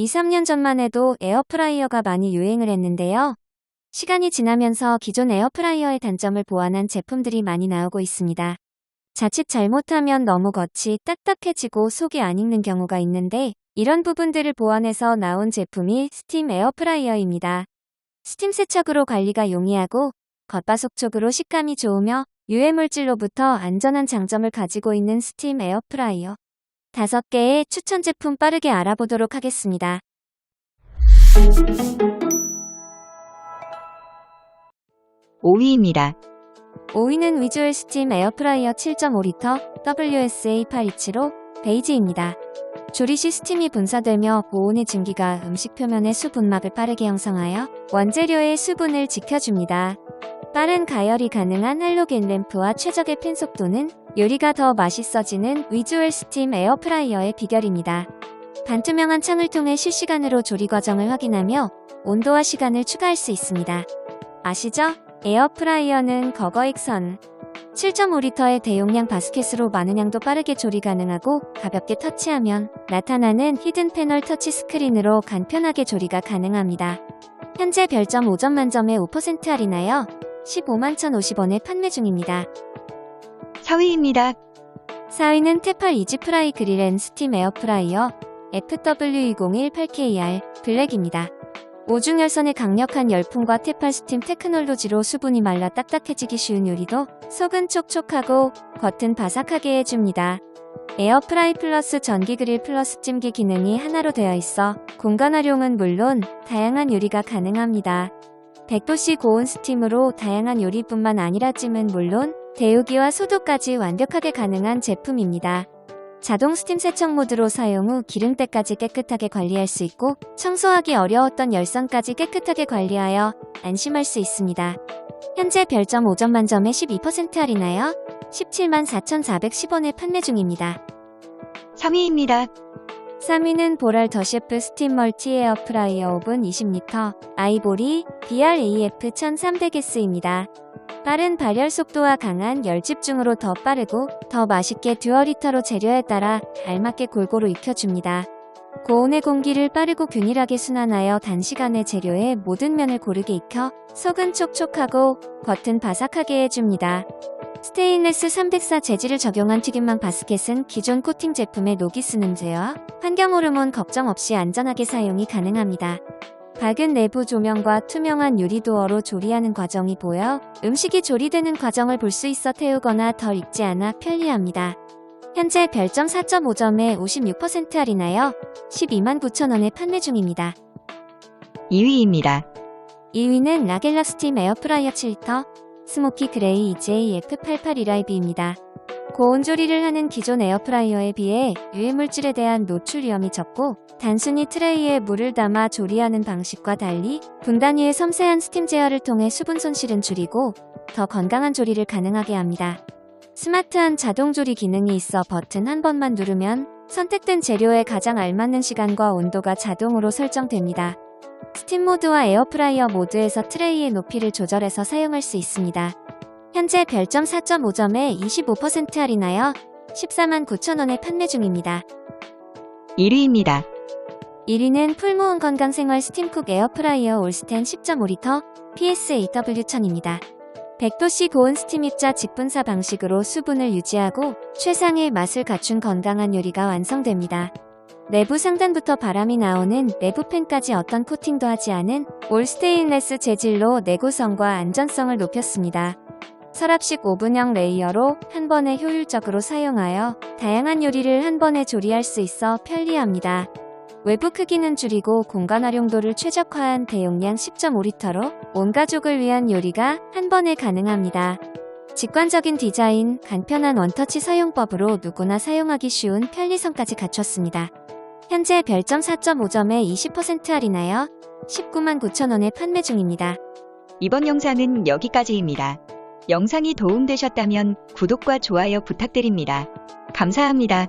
2, 3년 전만 해도 에어프라이어가 많이 유행을 했는데요. 시간이 지나면서 기존 에어프라이어의 단점을 보완한 제품들이 많이 나오고 있습니다. 자칫 잘못하면 너무 겉이 딱딱해지고 속이 안 익는 경우가 있는데 이런 부분들을 보완해서 나온 제품이 스팀 에어프라이어입니다. 스팀 세척으로 관리가 용이하고 겉바속촉으로 식감이 좋으며 유해물질로부터 안전한 장점을 가지고 있는 스팀 에어프라이어. 다섯 개의 추천 제품 빠르게 알아보도록 하겠습니다. 5위입니다. 5위는 위주얼 스팀 에어프라이어 7.5리터 WSA827로 베이지입니다. 조리 시 스팀이 분사되며 고온의 증기가 음식 표면의 수분막을 빠르게 형성하여 원재료의 수분을 지켜줍니다. 빠른 가열이 가능한 할로겐 램프와 최적의 팬 속도는 요리가 더 맛있어지는 위주얼 스팀 에어프라이어의 비결입니다. 반투명한 창을 통해 실시간으로 조리 과정을 확인하며 온도와 시간을 추가할 수 있습니다. 아시죠? 에어프라이어는 거거익선 7.5리터의 대용량 바스켓으로 많은 양도 빠르게 조리 가능하고 가볍게 터치하면 나타나는 히든 패널 터치 스크린으로 간편하게 조리가 가능합니다. 현재 별점 5점 만점에 5% 할인하여 15만 1,050원에 판매 중입니다. 4위입니다. 4위는 테팔 이지프라이 그릴 앤 스팀 에어프라이어 FW201 8KR 블랙입니다. 오중 열선의 강력한 열풍과 테팔 스팀 테크놀로지로 수분이 말라 딱딱해지기 쉬운 요리도 속은 촉촉하고 겉은 바삭하게 해줍니다. 에어프라이 플러스 전기 그릴 플러스 찜기 기능이 하나로 되어 있어 공간 활용은 물론 다양한 요리가 가능합니다. 100도씨 고온 스팀으로 다양한 요리뿐만 아니라 찜은 물론 데우기와 소독까지 완벽하게 가능한 제품입니다. 자동 스팀 세척 모드로 사용 후 기름때까지 깨끗하게 관리할 수 있고 청소하기 어려웠던 열선까지 깨끗하게 관리하여 안심할 수 있습니다. 현재 별점 5점 만점에 12% 할인하여 17만 4,410원에 판매 중입니다. 3위입니다. 3위는 보랄 더 셰프 스팀 멀티 에어 프라이어 오븐 20리터 아이보리 BRAF 1300S입니다. 빠른 발열 속도와 강한 열 집중으로 더 빠르고 더 맛있게 듀얼 히터로 재료에 따라 알맞게 골고루 익혀줍니다. 고온의 공기를 빠르고 균일하게 순환하여 단시간에 재료의 모든 면을 고르게 익혀 속은 촉촉하고 겉은 바삭하게 해줍니다. 스테인레스 304 재질을 적용한 튀김망 바스켓은 기존 코팅 제품의 녹이 쓰는 제와 환경 호르몬 걱정 없이 안전하게 사용이 가능합니다. 밝은 내부 조명과 투명한 유리 도어로 조리하는 과정이 보여 음식이 조리되는 과정을 볼 수 있어 태우거나 덜 익지 않아 편리합니다. 현재 별점 4.5점에 56% 할인하여 12만 9천원에 판매 중입니다. 2위입니다. 2위는 라겔라 스팀 에어프라이어 7리터 스모키 그레이 EJF88 이라이비입니다. 고온 조리를 하는 기존 에어프라이어에 비해 유해물질에 대한 노출 위험이 적고 단순히 트레이에 물을 담아 조리하는 방식과 달리 분단 위의 섬세한 스팀 제어를 통해 수분 손실은 줄이고 더 건강한 조리를 가능하게 합니다. 스마트한 자동 조리 기능이 있어 버튼 한 번만 누르면 선택된 재료에 가장 알맞는 시간과 온도가 자동으로 설정됩니다. 스팀 모드와 에어프라이어 모드에서 트레이의 높이를 조절해서 사용할 수 있습니다. 현재 별점 4.5점에 25% 할인하여 14만 9천원에 판매 중입니다. 1위입니다. 1위는 풀무원 건강생활 스팀쿡 에어프라이어 올스텐 10.5리터 PSAW1000입니다. 100도씨 고온 스팀 입자 직분사 방식으로 수분을 유지하고 최상의 맛을 갖춘 건강한 요리가 완성됩니다. 내부 상단부터 바람이 나오는 내부 팬까지 어떤 코팅도 하지 않은 올 스테인레스 재질로 내구성과 안전성을 높였습니다. 서랍식 오븐형 레이어로 한 번에 효율적으로 사용하여 다양한 요리를 한 번에 조리할 수 있어 편리합니다. 외부 크기는 줄이고 공간 활용도를 최적화한 대용량 10.5리터로 온 가족을 위한 요리가 한 번에 가능합니다. 직관적인 디자인, 간편한 원터치 사용법으로 누구나 사용하기 쉬운 편리성까지 갖췄습니다. 현재 별점 4.5점에 20% 할인하여 19만 9천원에 판매 중입니다. 이번 영상은 여기까지입니다. 영상이 도움되셨다면 구독과 좋아요 부탁드립니다. 감사합니다.